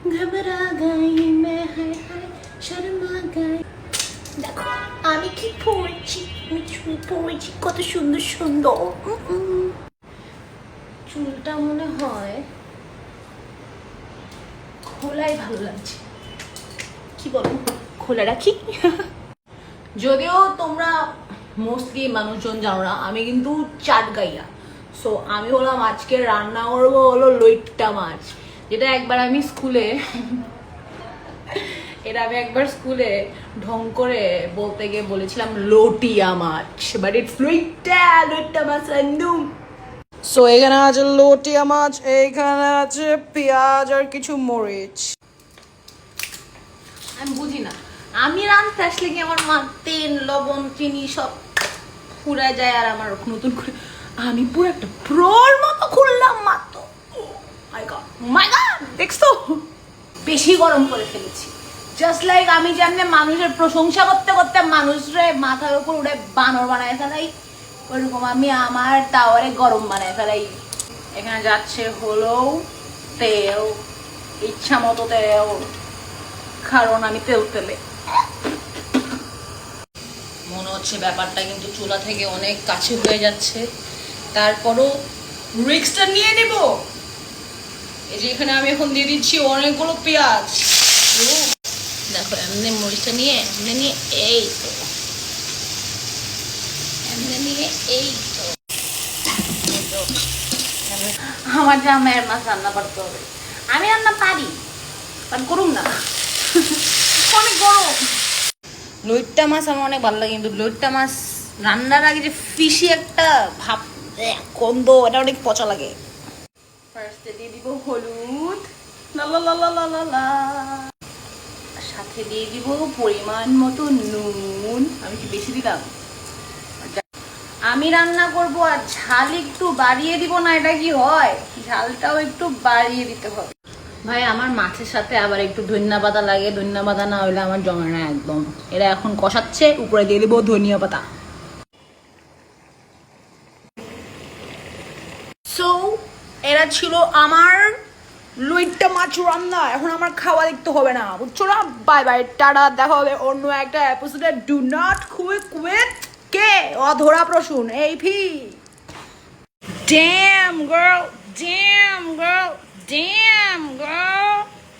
ঘবরা গাই মে হায় হায় শর্মা গাই দেখো আমি কি পড়ছি আমি চুল পড়েছি কত সুন্দর সুন্দর। চুলটা মনে হয় খোলাই ভালো লাগছে কি বলো খোলা রাখি যদিও তোমরা মোস্টলি মানুষজন জানো না, আমি কিন্তু চাট গাইয়া সো আমি হলাম আজকে রান্না করব হলো লইট্টা মাছ। যেটা একবার আমি স্কুলে এটা আমি একবার স্কুলে ঢং করে বলতে গিয়ে বলেছিলাম লোটিয়া মাছ বাট ইটস লইট্টা লইট্টা মাছ একদম। সো এখানে আছে লটিয়া মাছ এইখানে আছে পেঁয়াজ আর কিছু মরিচ। আমি বুঝি না। আমি রাঁধতে আসলে কি আমার মা তেল লবণ চিনি সব ফুরায় যায় আর আমার নতুন করে আমি পুরো একটা প্রোর মতো খুললাম বেশি গরম করে ফেলেছি। জাস্ট লাইক আমি যেমনি মানুষের প্রশংসা করতে করতে মানুষরে মাথার উপর উঠে বানর বানায় ফেলাই। ওইরকম আমি আমার টাওয়ারে গরম বানায় ফেলাই। এখানে যাচ্ছে হলো তেল, ইচ্ছা মতো তেল, কারণ আমি তেল তেলে মনে হচ্ছে ব্যাপারটা কিন্তু চুলা থেকে অনেক কাছে হয়ে যাচ্ছে। তারপরও রিক্সটা নিয়ে নেব। এই যে এখানে আমি এখন দিয়ে দিচ্ছি অনেকগুলো পেঁয়াজ। দেখো এমনি মরিচটা নিয়ে এমনি নিয়ে এই তো। এমনি নিয়ে এই তো। আমার জামাইয়ের মাছ রান্না করতে হবে। আমি রান্না পারি বাট করুন না। অনেক গরম। লইট্টা মাছ আমার অনেক ভালো লাগে কিন্তু লইট্টা মাছ রান্নার আগে যে ফিশি একটা ভাব গন্ধ এটা অনেক পচা লাগে। ফার্স্টে দিয়ে দিব হলুদ। সাথে দিয়ে দিব পরিমাণ মতো নুন। আমি কি বেশি দিলাম। আমি রান্না করব আর ঝাল একটু বাড়িয়ে দিব না, এটা কি হয়? ঝালটাও একটু বাড়িয়ে দিতে হবে। ভাই, আমার মাছের সাথে আবার একটু ধনিয়া পাতা লাগে। ধনিয়া পাতা না হলে আমার জমে না একদম। এরা এখন কষাচ্ছে, উপরে দিয়ে দিব ধনিয়া পাতা। এরা ছিল আমার লুইটটা মাছ রান্না, এখন আমার খাওয়া দেখতে হবে না, বুঝছ না? বাই বাই টাটা, দেখা হবে অন্য একটা এপিসোডে do not quick with K Adhara Prasun, এই ফি damn girl damn girl damn girl.